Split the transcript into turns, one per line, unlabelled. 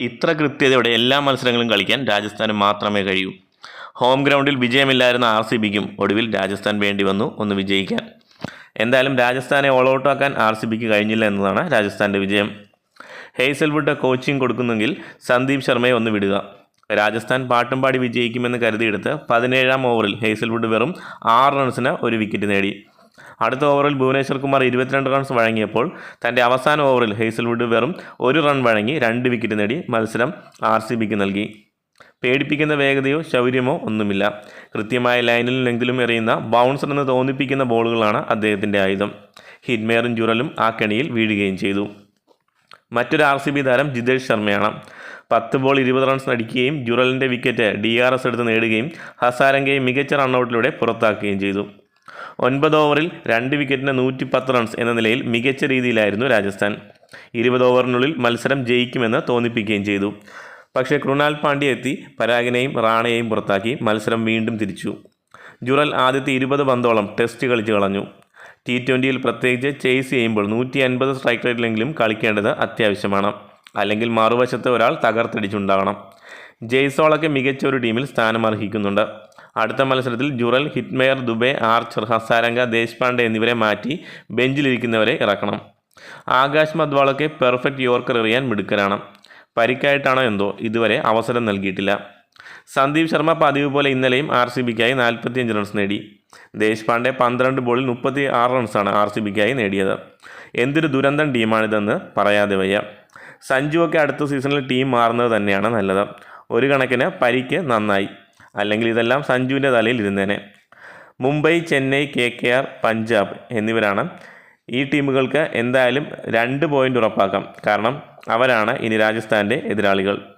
ഇത്ര കൃത്യതയോടെ എല്ലാ മത്സരങ്ങളും കളിക്കാൻ രാജസ്ഥാന് മാത്രമേ കഴിയൂ. ഹോം ഗ്രൗണ്ടിൽ വിജയമില്ലായിരുന്ന ആർ സി ബിക്കും ഒടുവിൽ രാജസ്ഥാൻ വേണ്ടി വന്നു ഒന്ന് വിജയിക്കാൻ. എന്തായാലും രാജസ്ഥാനെ ഓൾ ഔട്ടാക്കാൻ ആർ സി ബിക്ക് കഴിഞ്ഞില്ല എന്നതാണ് രാജസ്ഥാന്റെ വിജയം. ഹെയ്സൽവുഡ് കോച്ചിങ് കൊടുക്കുന്നെങ്കിൽ സന്ദീപ് ശർമ്മയെ ഒന്ന് വിടുക. രാജസ്ഥാൻ പാട്ടും പാടി വിജയിക്കുമെന്ന് കരുതിയെടുത്ത് പതിനേഴാം ഓവറിൽ ഹെയ്സൽവുഡ് വെറും ആറ് റൺസിന് ഒരു വിക്കറ്റ് നേടി. അടുത്ത ഓവറിൽ ഭുവനേശ്വർ കുമാർ ഇരുപത്തിരണ്ട് റൺസ് വഴങ്ങിയപ്പോൾ തന്റെ അവസാന ഓവറിൽ ഹേസൽവുഡ് വെറും ഒരു റൺ വഴങ്ങി രണ്ട് വിക്കറ്റ് നേടി മത്സരം ആർ സി ബിക്ക് നൽകി. പേടിപ്പിക്കുന്ന വേഗതയോ ശൗര്യമോ ഒന്നുമില്ല. കൃത്യമായ ലൈനിൽ ലെങ്കിലും എറിയുന്ന ബൗൺസർ എന്ന് തോന്നിപ്പിക്കുന്ന ബോളുകളാണ് അദ്ദേഹത്തിന്റെ ആയുധം. ഹിറ്റ്മേറും ജുറലും ആ കെണിയിൽ വീഴുകയും ചെയ്തു. മറ്റൊരു ആർ സി ബി താരം ജിതേഷ് ശർമ്മയാണ്. പത്ത് ബോൾ ഇരുപത് റൺസ് അടിക്കുകയും ജുറലിന്റെ വിക്കറ്റ് ഡി ആർ എസ് എടുത്ത് നേടുകയും ഹസാരംഗയെ മികച്ച റണ്ണൗട്ടിലൂടെ പുറത്താക്കുകയും ചെയ്തു. ഒൻപത് ഓവറിൽ രണ്ട് വിക്കറ്റിന് നൂറ്റി പത്ത് റൺസ് എന്ന നിലയിൽ മികച്ച രീതിയിലായിരുന്നു രാജസ്ഥാൻ. ഇരുപത് ഓവറിനുള്ളിൽ മത്സരം ജയിക്കുമെന്ന് തോന്നിപ്പിക്കുകയും ചെയ്തു. പക്ഷേ കൃണാൽ പാണ്ഡ്യ എത്തി പരാഗിനെയും റാണയെയും പുറത്താക്കി മത്സരം വീണ്ടും തിരിച്ചു. ജുറൽ ആദ്യത്തെ ഇരുപത് പന്തോളം ടെസ്റ്റ് കളിച്ച് കളഞ്ഞു. ടി ട്വന്റിയിൽ പ്രത്യേകിച്ച് ചേസ് ചെയ്യുമ്പോൾ നൂറ്റി അൻപത് സ്ട്രൈക്ക് റേറ്റിലെങ്കിലും കളിക്കേണ്ടത് അത്യാവശ്യമാണ്. അല്ലെങ്കിൽ മറുവശത്ത് ഒരാൾ തകർത്തടിച്ചുണ്ടാകണം. ജയ്സോളൊക്കെ മികച്ച ഒരു ടീമിൽ സ്ഥാനം അർഹിക്കുന്നുണ്ട് അടുത്ത മത്സരത്തിൽ ജുറൽ ഹിറ്റ്മെയർ ദുബെ ആർച്ചർ ഹസാരംഗ ദേശ്പാണ്ഡെ എന്നിവരെ മാറ്റി ബെഞ്ചിലിരിക്കുന്നവരെ ഇറക്കണം. ആകാശ് മദ്വാളൊക്കെ പെർഫെക്റ്റ് യോർക്കർ എറിയാൻ മിടുക്കനാണ് പരിക്കായിട്ടാണോ എന്തോ ഇതുവരെ അവസരം നൽകിയിട്ടില്ല. സന്ദീപ് ശർമ്മ പതിവ് പോലെ ഇന്നലെയും ആർ സി ബിക്കായി നാൽപ്പത്തിയഞ്ച് റൺസ് നേടി. ദേശ്പാണ്ഡെ പന്ത്രണ്ട് ബോളിൽ മുപ്പത്തി ആറ് റൺസാണ് ആർ സി ബിക്കായി നേടിയത്. എന്തൊരു ദുരന്തം ടീമാണിതെന്ന് പറയാതെ വയ്യ. സഞ്ജുവൊക്കെ അടുത്ത സീസണിൽ ടീം മാറുന്നത് തന്നെയാണ് നല്ലത്. ഒരു കണക്കിന് പരിക്ക് നന്നായി. അല്ലെങ്കിൽ ഇതെല്ലാം സഞ്ജുവിന്റെ തലയിൽ ഇരുന്നേനെ. Mumbai Chennai K K R Punjab എന്നിവരാണ് ഈ ടീമുകൾക്ക് എന്തായാലും രണ്ട് പോയിന്റ് ഉറപ്പാക്കാം. കാരണം അവരാണ് ഇനി രാജസ്ഥാന്റെ എതിരാളികൾ.